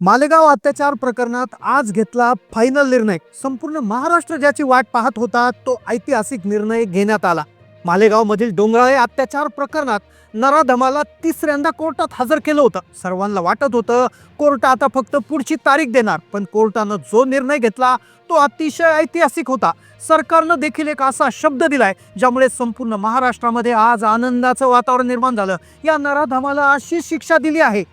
मालेगाव अत्याचार प्रकरणात आज घेतला फायनल निर्णय. संपूर्ण महाराष्ट्र ज्याची वाट पाहत होता तो ऐतिहासिक निर्णय घेण्यात आला. मालेगाव मधील डोंगराळे अत्याचार प्रकरणात नराधमाला तिसऱ्यांदा कोर्टात हजर केलं होतं. सर्वांना वाटत होतं कोर्ट आता फक्त पुढची तारीख देणार. पण कोर्टानं जो निर्णय घेतला तो अतिशय ऐतिहासिक होता. सरकारनं देखील एक असा शब्द दिलाय ज्यामुळे संपूर्ण महाराष्ट्रामध्ये आज आनंदाचं वातावरण निर्माण झालं. या नराधमाला अशी शिक्षा दिली आहे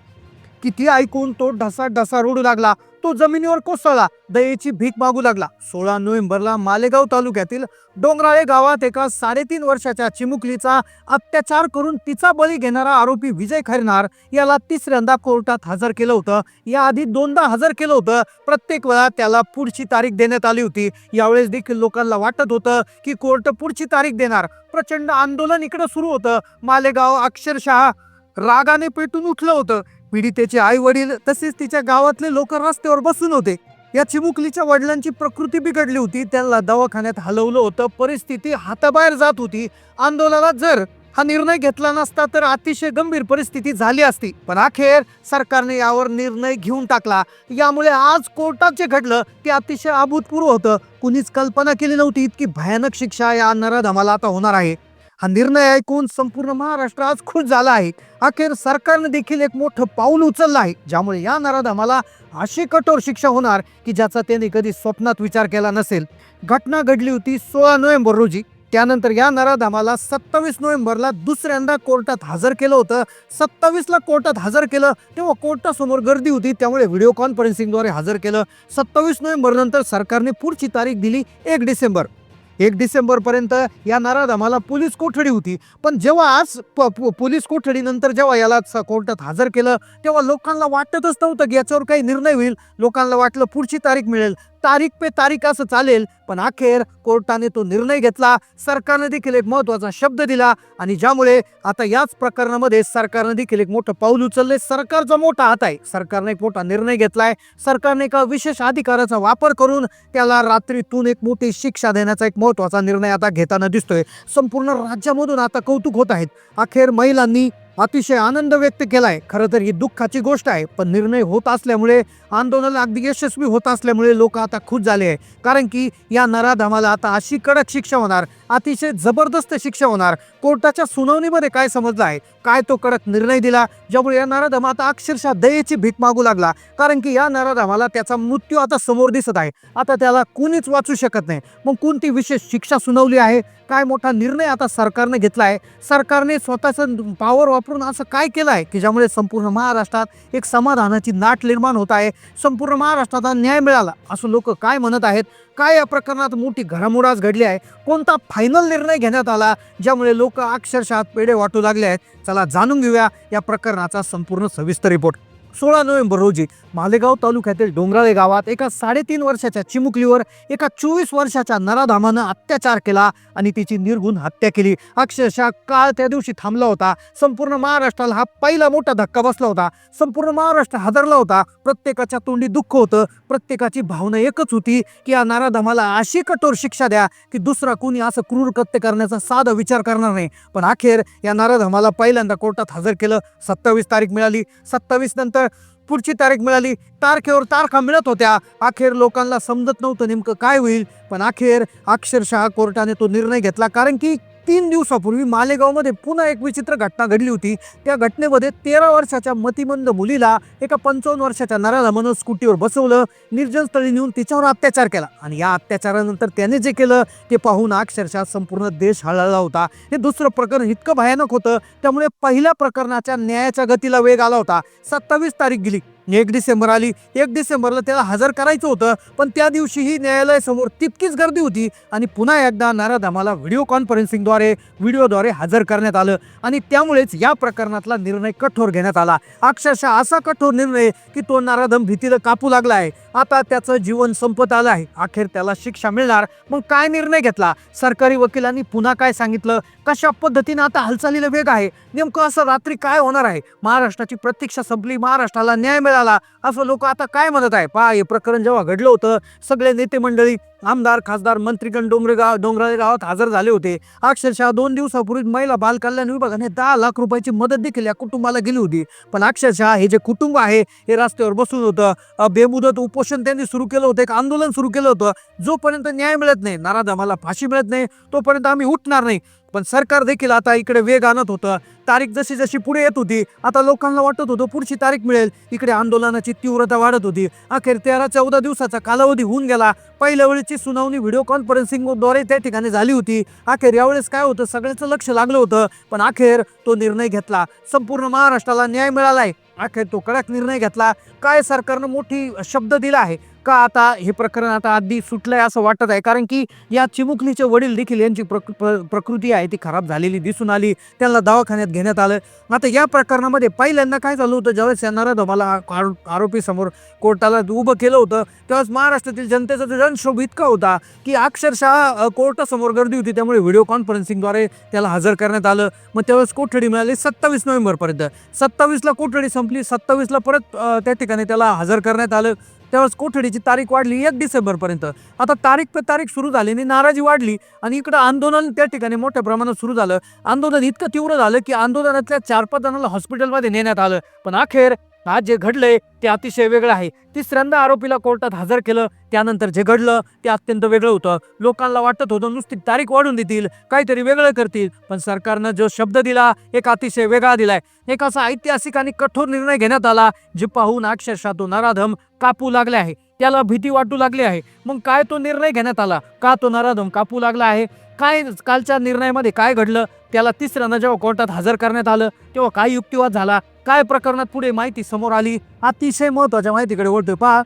किती ऐकून तो ढसा ढसा रडू लागला तो जमिनीवर कोसळला दयेची भीक मागू लागला. सोळा नोव्हेंबरला मालेगाव तालुक्यातील डोंगराळे गावात एका साडेतीन वर्षाच्या चिमुकलीचा अत्याचार करून तिचा बळी घेणारा आरोपी विजय खैरनार याला तिसऱ्यांदा कोर्टात हजर केलं होतं. याआधी दोनदा हजर केलं होतं. प्रत्येक वेळा त्याला पुढची तारीख देण्यात आली होती. यावेळेस देखील लोकांना वाटत होतं की कोर्ट पुढची तारीख देणार. प्रचंड आंदोलन इकडं सुरू होतं. मालेगाव अक्षरशः रागाने पेटून उठलं होतं. पीडितेचे आई वडील तसेच तिच्या गावातले लोक रस्त्यावर बसून होते. या चिमुकलीच्या वडिलांची प्रकृती बिघडली होती. त्यांना दवाखान्यात हलवलं होतं. परिस्थिती हाताबाहेर जात होती. आंदोलनात जर हा निर्णय घेतला नसता तर अतिशय गंभीर परिस्थिती झाली असती. पण अखेर सरकारने यावर निर्णय घेऊन टाकला. यामुळे आज कोर्टात जे घडलं ते अतिशय अभूतपूर्व होतं. कुणीच कल्पना केली नव्हती. इतकी भयानक शिक्षा या नराधमाला आता होणार आहे. हा निर्णय ऐकून संपूर्ण महाराष्ट्र आज खुश झाला आहे. अखेर सरकारने देखील एक मोठं पाऊल उचललं आहे. ज्यामुळे या नराधमाला अशी कठोर शिक्षा होणार की ज्याचा त्याने कधी स्वप्नात विचार केला नसेल. घटना घडली होती सोळा नोव्हेंबर रोजी. त्यानंतर या नराधामाला सत्तावीस नोव्हेंबरला दुसऱ्यांदा कोर्टात हजर केलं होतं. सत्तावीसला कोर्टात हजर केलं तेव्हा कोर्टासमोर गर्दी होती. त्यामुळे व्हिडिओ कॉन्फरन्सिंगद्वारे हजर केलं. सत्तावीस नोव्हेंबरनंतर सरकारने पुढची तारीख दिली एक डिसेंबर. एक डिसेंबरपर्यंत या नराधमाला पोलीस कोठडी होती. पण जेव्हा आज प- पोलीस कोठडीनंतर जेव्हा याला स- कोर्टात हजर केलं तेव्हा लोकांना वाटतच नव्हतं की याच्यावर काही निर्णय होईल. लोकांना वाटलं पुढची तारीख मिळेल. तारीख पे तारीख असं चालेल पण अखेर कोर्टाने तो निर्णय घेतला. सरकारने देखील एक महत्त्वाचा शब्द दिला आणि ज्यामुळे आता याच प्रकरणामध्ये सरकारने देखील एक मोठं पाऊल उचलले सरकारचा मोठा हात आहे. सरकारने एक मोठा निर्णय घेतलाय. सरकारने एका विशेष अधिकाराचा वापर करून त्याला रात्रीतून एक मोठी शिक्षा देण्याचा एक महत्त्वाचा निर्णय आता घेताना दिसतोय. संपूर्ण राज्यामधून आता कौतुक होत आहेत. अखेर महिलांनी अतिशय आनंद व्यक्त केलाय. खरं तर ही दुःखाची गोष्ट आहे पण निर्णय होत असल्यामुळे आंदोलन अगदी यशस्वी होत असल्यामुळे लोक आता खुश झाले आहे कारण की या नराधमाला आता अशी कडक शिक्षा होणार अतिशय जबरदस्त शिक्षा होणार. कोर्टाच्या सुनावणीमध्ये काय समजलं आहे? काय तो कडक निर्णय दिला? ज्यामुळे या नराधमा आता अक्षरशः दयेची भीक मागू लागला. कारण की या नराधमाला त्याचा मृत्यू आता समोर दिसत आहे. आता त्याला कुणीच वाचू शकत नाही. मग कोणती विशेष शिक्षा सुनावली आहे? काय मोठा निर्णय आता सरकारने घेतला आहे? सरकारने स्वतःचं पॉवर वापरून असं काय केलं आहे की ज्यामुळे संपूर्ण महाराष्ट्रात एक समाधानाची नाट निर्माण होत आहे? संपूर्ण महाराष्ट्रात हा न्याय मिळाला असं लोक काय म्हणत आहेत? काय या प्रकरणात मोठी घडामोड घडली आहे? कोणता फायनल निर्णय घेण्यात आला ज्यामुळे लोक अक्षरशः पेढे वाटू लागले आहेत? चला जाणून घेऊया या प्रकरणाचा संपूर्ण सविस्तर रिपोर्ट सोळा नोव्हेंबर रोजी मालेगाव तालुक्यातील डोंगराळे गावात एका साडेतीन वर्षाच्या चिमुकलीवर एका चोवीस वर्षाच्या नराधामानं अत्याचार केला आणि तिची निर्गुण हत्या केली. अक्षरशः काळ त्या दिवशी थांबला होता. संपूर्ण महाराष्ट्राला हा पहिला मोठा धक्का बसला होता. संपूर्ण महाराष्ट्र हादरला होता. प्रत्येकाच्या तोंडी दुःख होतं. प्रत्येकाची भावना एकच होती की या नराधमाला अशी कठोर शिक्षा द्या की दुसरा कोणी असं क्रूर कृत्य करण्याचा साधा विचार करणार नाही. पण अखेर या नराधमाला पहिल्यांदा कोर्टात हजर केलं. सत्तावीस तारीख मिळाली. सत्तावीस नंतर पुढची तारीख मिळाली. तारखेवर तारखा मिळत होत्या. अखेर लोकांना समजत नव्हतं नेमकं काय होईल. पण अखेर अक्षरशः कोर्टाने तो निर्णय घेतला. कारण की तीन दिवसापूर्वी मालेगावमध्ये पुन्हा एक विचित्र घटना घडली होती. त्या घटनेमध्ये तेरा वर्षाच्या मतिमंद मुलीला एका पंचावन्न वर्षाच्या नराधमानं स्कूटीवर बसवलं. निर्जन स्थळी नेऊन तिच्यावर अत्याचार केला. आणि या अत्याचारानंतर त्याने जे केलं ते पाहून अक्षरशः संपूर्ण देश हळहळला होता. हे दुसरं प्रकरण इतकं भयानक होतं त्यामुळे पहिल्या प्रकरणाच्या न्यायाच्या गतीला वेग आला होता. सत्तावीस तारीख गेली. एक डिसेंबर आली. एक डिसेंबरला त्याला हजर करायचं होतं पण त्या दिवशीही न्यायालयासमोर तितकीच गर्दी होती आणि पुन्हा एकदा नाराधामाला व्हिडिओ कॉन्फरन्सिंगद्वारे व्हिडिओद्वारे हजर करण्यात आलं आणि त्यामुळेच या प्रकरणातला निर्णय कठोर घेण्यात आला. अक्षरशः असा कठोर निर्णय की तो नाराधम भीतीला कापू लागला आहे. आता त्याचं जीवन संपत आलं आहे. अखेर त्याला शिक्षा मिळणार. मग काय निर्णय घेतला? सरकारी वकिलांनी पुन्हा काय सांगितलं? कशा पद्धतीनं आता हालचालीला वेग आहे? नेमकं असं रात्री काय होणार आहे? महाराष्ट्राची प्रतीक्षा संपली महाराष्ट्राला न्याय मिळाला. असं लोक आता काय म्हणत आहे? पहा हे प्रकरण जेव्हा घडलं होतं सगळे नेते मंडळी आमदार खासदार मंत्रीगण डोंगरेगाव डोंगराळे गावात हजर झाले होते. अक्षरशः दोन दिवसापूर्वी महिला बाल कल्याण विभागाने दहा लाख रुपयाची मदत देखील या कुटुंबाला गेली होती. पण अक्षरशः हे जे कुटुंब आहे हे रस्त्यावर बसून होतं. बेमुदत उपोषण त्यांनी सुरू केलं होतं. एक आंदोलन सुरू केलं होतं. जोपर्यंत न्याय मिळत नाही नाराज आम्हाला फाशी मिळत नाही तोपर्यंत आम्ही उठणार नाही. पण सरकार देखील आता इकडे वेग आणत होतं. तारीख जशी जशी पुढे येत होती आता लोकांना वाटत होतं पुढची तारीख मिळेल. इकडे आंदोलनाची तीव्रता वाढत होती. अखेर तेरा चौदा दिवसाचा कालावधी होऊन गेला. पहिल्या वेळेची सुनावणी व्हिडिओ कॉन्फरन्सिंगद्वारे त्या ठिकाणी झाली होती. अखेर यावेळेस काय होतं सगळ्यांचं लक्ष लागलं होतं. पण अखेर तो निर्णय घेतला. संपूर्ण महाराष्ट्राला न्याय मिळालाय. अखेर तो कडक निर्णय घेतला. काय सरकारनं मोठी शब्द दिला आहे? का आता हे प्रकरण आता अगदी आहे असं वाटत आहे? कारण की या चिमुकलीचे वडील देखील यांची प्रक प्र- प्रकृती आहे ती खराब झालेली दिसून आली. त्यांना दवाखान्यात घेण्यात आलं. आता या प्रकरणामध्ये पहिल्यांदा काय झालं होतं? ज्यावेळेस या धमाला आरोपी समोर कोर्टाला उभं केलं होतं तेव्हाच महाराष्ट्रातील जनतेचा जनशोभ जनक्षोभ इतका होता की अक्षरशः कोर्टासमोर गर्दी होती. त्यामुळे व्हिडिओ कॉन्फरन्सिंगद्वारे त्याला हजर करण्यात आलं. मग त्यावेळेस कोठडी मिळाली? सत्तावीस नोव्हेंबरपर्यंत. सत्तावीसला कोठडी संपली? सत्तावीसला परत त्या ठिकाणी त्याला हजर करण्यात आलं. त्यावेळेस कोठडीची तारीख वाढली एक डिसेंबरपर्यंत. आता तारीख पे तारीख सुरू झाली आणि नाराजी वाढली आणि इकडं आंदोलन त्या ठिकाणी मोठ्या प्रमाणात सुरू झालं. आंदोलन इतकं तीव्र झालं की आंदोलनातल्या चार पाच जणांना हॉस्पिटलमध्ये नेण्यात आलं. पण अखेर आज जे घडलंय ते अतिशय वेगळं आहे. तिसऱ्यांदा आरोपीला कोर्टात हजर केलं त्यानंतर जे घडलं ते अत्यंत वेगळं होतं. लोकांना वाटत होतं नुसती तारीख वाढून देतील काहीतरी वेगळं करतील पण सरकारनं जो शब्द दिला एक अतिशय वेगळा दिलाय. एक असा ऐतिहासिक आणि कठोर निर्णय घेण्यात आला जे पाहून अक्षरशः तो नराधम कापू लागले आहे. त्याला भीती वाटू लागली आहे. मग काय तो निर्णय घेण्यात आला? का तो नराधम कापू लागला आहे? काय कालच्या निर्णयामध्ये काय घडलं? त्याला तिसऱ्यांदा जेव्हा कोर्टात हजर करण्यात आलं. तेव्हा काय युक्तिवाद झाला? काय प्रकरणात पुढे माहिती समोर आली? अतिशय महत्त्वाच्या माहितीकडे वळतोय. पहा.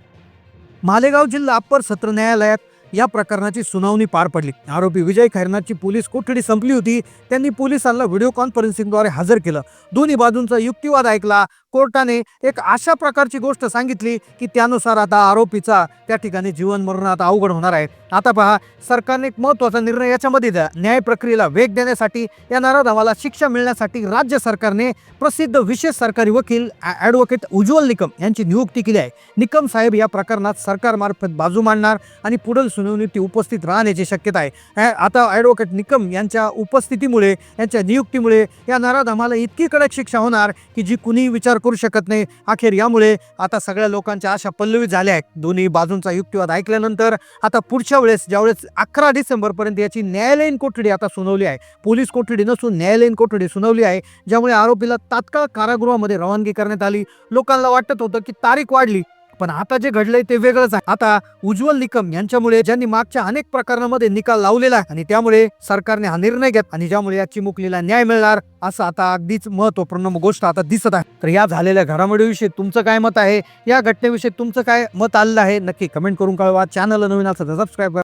मालेगाव जिल्हा अप्पर सत्र न्यायालयात या प्रकरणाची सुनावणी पार पडली. आरोपी विजय खैरनाथची पोलीस कोठडी संपली होती. त्यांनी पोलिसांना व्हिडिओ कॉन्फरन्सिंगद्वारे हजर केलं. दोन्ही बाजूंचा युक्तिवाद ऐकला. कोर्टाने एक अशा प्रकारची गोष्ट सांगितली की त्यानुसार आता आरोपीचा त्या ठिकाणी जीवन मरण आता अवघड होणार आहे. आता पहा सरकारने एक महत्त्वाचा निर्णय याच्यामध्ये द्या न्याय प्रक्रियेला वेग देण्यासाठी या नराधमाला शिक्षा मिळण्यासाठी राज्य सरकारने प्रसिद्ध विशेष सरकारी वकील ॲडव्होकेट उज्ज्वल निकम यांची नियुक्ती केली आहे. निकम साहेब या प्रकरणात सरकारमार्फत बाजू मांडणार आणि पुढील सुनावणीत ती उपस्थित राहण्याची शक्यता आहे. आता ॲडव्होकेट निकम यांच्या उपस्थितीमुळे यांच्या नियुक्तीमुळे या नराधमाला इतकी कडक शिक्षा होणार की जी कुणी विचार करू शकत नाही. अखेर यामुळे आता सगळ्या लोकांच्या आशा पल्लवी झाल्या आहेत. दोन्ही बाजूंचा युक्तिवाद ऐकल्यानंतर आता पुढच्या वेळेस ज्यावेळेस अकरा डिसेंबरपर्यंत याची न्यायालयीन कोठडी आता सुनावली आहे. पोलीस कोठडी नसून न्यायालयीन कोठडी सुनावली आहे. ज्यामुळे आरोपीला तात्काळ कारागृहामध्ये रवानगी करण्यात आली. लोकांना वाटत होतं की तारीख वाढली. पण आता जे घडलंय ते वेगळंच आहे. आता उज्ज्वल निकम यांच्यामुळे ज्यांनी मागच्या अनेक प्रकरणामध्ये निकाल लावलेला आहे आणि त्यामुळे सरकारने हा निर्णय घेत आणि ज्यामुळे या चिमुकलीला न्याय मिळणार असं आता अगदीच महत्त्वपूर्ण गोष्ट आता दिसत आहे. तर या झालेल्या घडामोडीविषयी तुमचं काय मत आहे? या घटनेविषयी तुमचं काय मत आलेलं आहे? नक्की कमेंट करून कळवा. चॅनल नवीन असं सबस्क्राईब